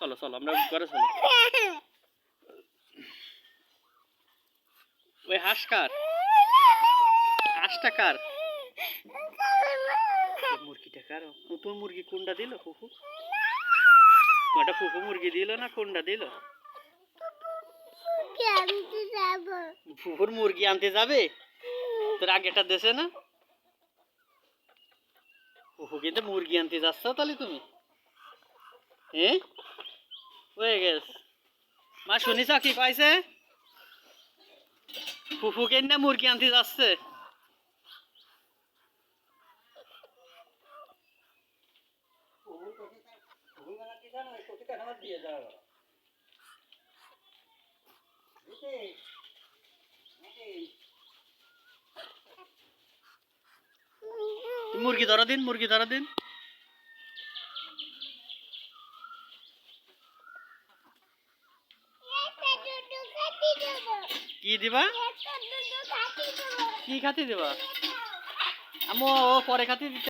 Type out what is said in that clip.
চলো চলো, আমরা ঘরে চলো। ওই হাঁস কার? হাঁসটা কার? মুরগিটা কার? নতুন মুরগি কোনটা দিল, ফুফু? কটা ফুফু মুরগি দিল না কোনটা দিল? ফুফুর মুরগি আনতে যাবে? তোর আগেটা দেশে না? ফুফু কিন্তু মুরগি আনতে যাচ্ছ তাহলে তুমি। হ্যাঁ হয়ে গেছে। মা শুনিস কি পাইছে ফুফু না মুরগি আনতে যাচ্ছে? মুরগি ধরা দিন, মুরগি ধরা দিন একটা দুটো কাটি দেব কি দিবা? কি খাতি দিবা? আমো পরে খাতি